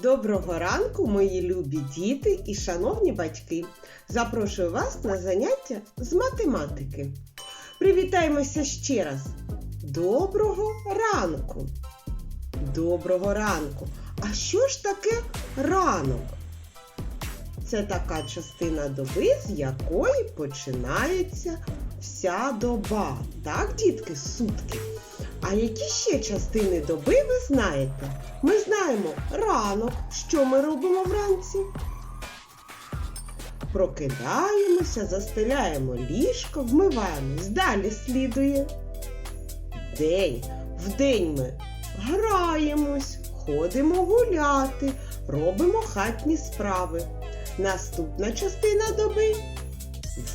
Доброго ранку, мої любі діти і шановні батьки. Запрошую вас на заняття з математики. Привітаємося ще раз. Доброго ранку. Доброго ранку. А що ж таке ранок? Це така частина доби, з якої починається вся доба. Так, дітки, сутки. А які ще частини доби ви знаєте? Ми знаємо ранок, що ми робимо вранці. Прокидаємося, застеляємо ліжко, вмиваємось. Далі слідує. День. Вдень ми граємось, ходимо гуляти, робимо хатні справи. Наступна частина доби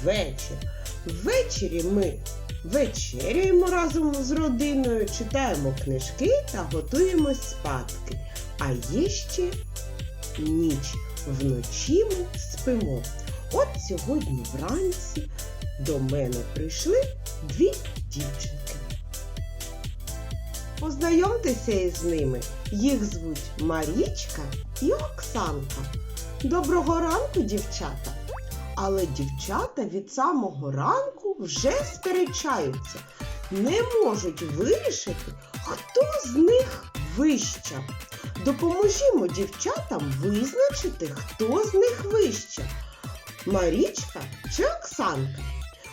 вечір. Ввечері ми вечеряємо разом з родиною, читаємо книжки та готуємось спадки. А є ще ніч. Вночі ми спимо. От сьогодні вранці до мене прийшли дві дівчинки. Познайомтеся із ними. Їх звуть Марічка і Оксанка. Доброго ранку, дівчата! Але дівчата від самого ранку вже сперечаються, не можуть вирішити, хто з них вища. Допоможімо дівчатам визначити, хто з них вища. Марічка чи Оксанка.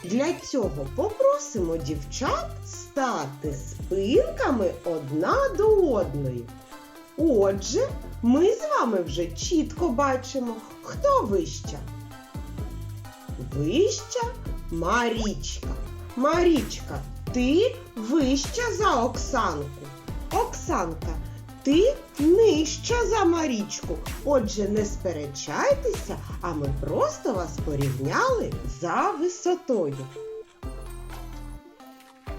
Для цього попросимо дівчат стати спинками одна до одної. Отже, ми з вами вже чітко бачимо, хто вища. Вища Марічка. Марічка, ти вища за Оксанку. Оксанка, ти нижча за Марічку. Отже, не сперечайтеся, а ми просто вас порівняли за висотою.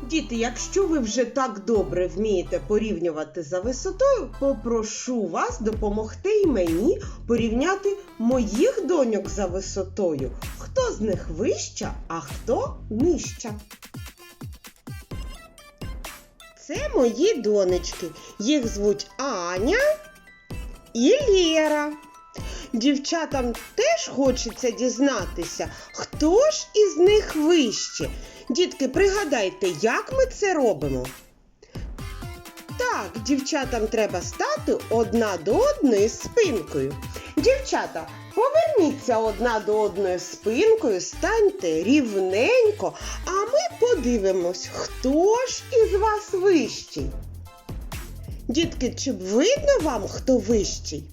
Діти, якщо ви вже так добре вмієте порівнювати за висотою, попрошу вас допомогти і мені порівняти моїх доньок за висотою. Хто з них вища, а хто нижча? Це мої донечки. Їх звуть Аня і Лєра. Дівчатам теж хочеться дізнатися, хто ж із них вище. Дітки, пригадайте, як ми це робимо? Так, дівчатам треба стати одна до одної спинкою. Дівчата, поверніться одна до одної спинкою, станьте рівненько, а ми подивимось, хто ж із вас вищий. Дітки, чи видно вам, хто вищий?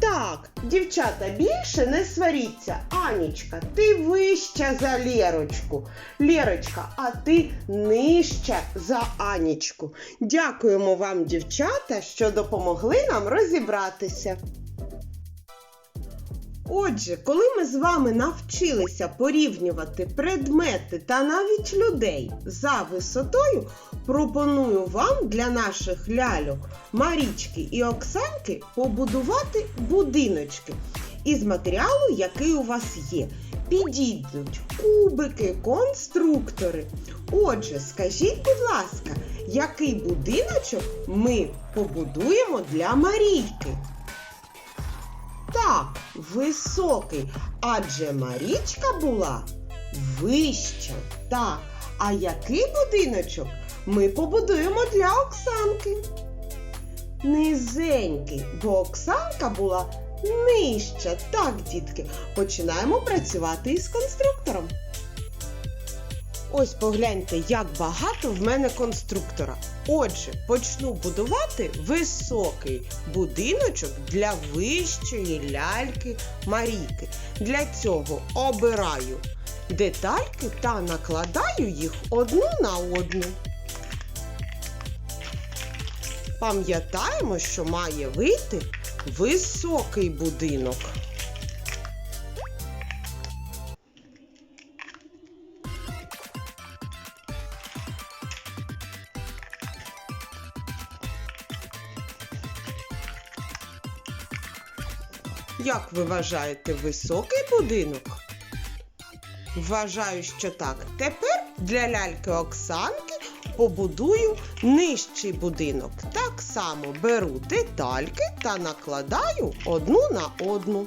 Так, дівчата, більше не сваріться. Анічка, ти вища за Лєрочку. Лєрочка, а ти нижча за Анічку. Дякуємо вам, дівчата, що допомогли нам розібратися. Отже, коли ми з вами навчилися порівнювати предмети та навіть людей за висотою, пропоную вам для наших ляльок Марічки і Оксанки побудувати будиночки із матеріалу, який у вас є. Підійдуть кубики, конструктори. Отже, скажіть, будь ласка, який будиночок ми побудуємо для Марійки? Високий, адже Марічка була вища. Так, а який будиночок ми побудуємо для Оксанки? Низенький, бо Оксанка була нижча. Так, дітки, починаємо працювати із конструктором. Ось погляньте, як багато в мене конструктора. Отже, почну будувати високий будиночок для вищої ляльки Марійки. Для цього обираю детальки та накладаю їх одну на одну. Пам'ятаємо, що має вийти високий будинок. Як ви вважаєте, високий будинок? Вважаю, що так. Тепер для ляльки Оксанки побудую нижчий будинок. Так само беру детальки та накладаю одну на одну.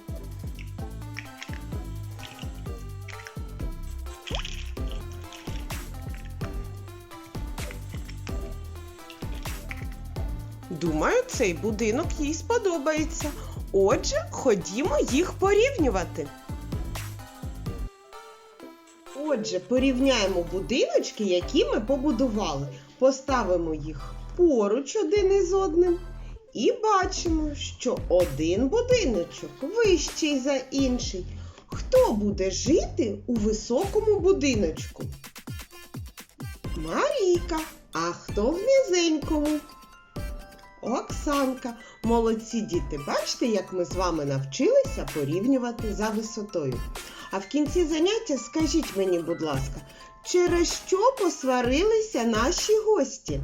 Думаю, цей будинок їй сподобається. Отже, ходімо їх порівнювати. Отже, порівняємо будиночки, які ми побудували. Поставимо їх поруч один із одним. І бачимо, що один будиночок вищий за інший. Хто буде жити у високому будиночку? Марійка. А хто в низенькому? Оксанка. Молодці діти, бачите, як ми з вами навчилися порівнювати за висотою. А в кінці заняття скажіть мені, будь ласка, через що посварилися наші гості?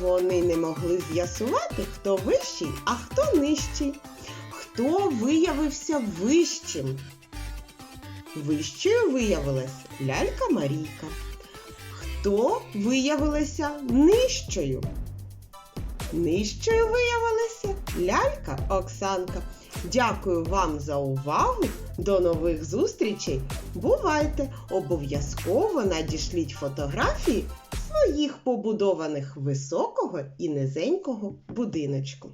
Вони не могли з'ясувати, хто вищий, а хто нижчий. Хто виявився вищим? Вищою виявилась лялька Марійка. Хто виявилася нижчою? Нижчою виявилася лялька Оксанка. Дякую вам за увагу. До нових зустрічей. Бувайте! Обов'язково надішліть фотографії своїх побудованих високого і низенького будиночку.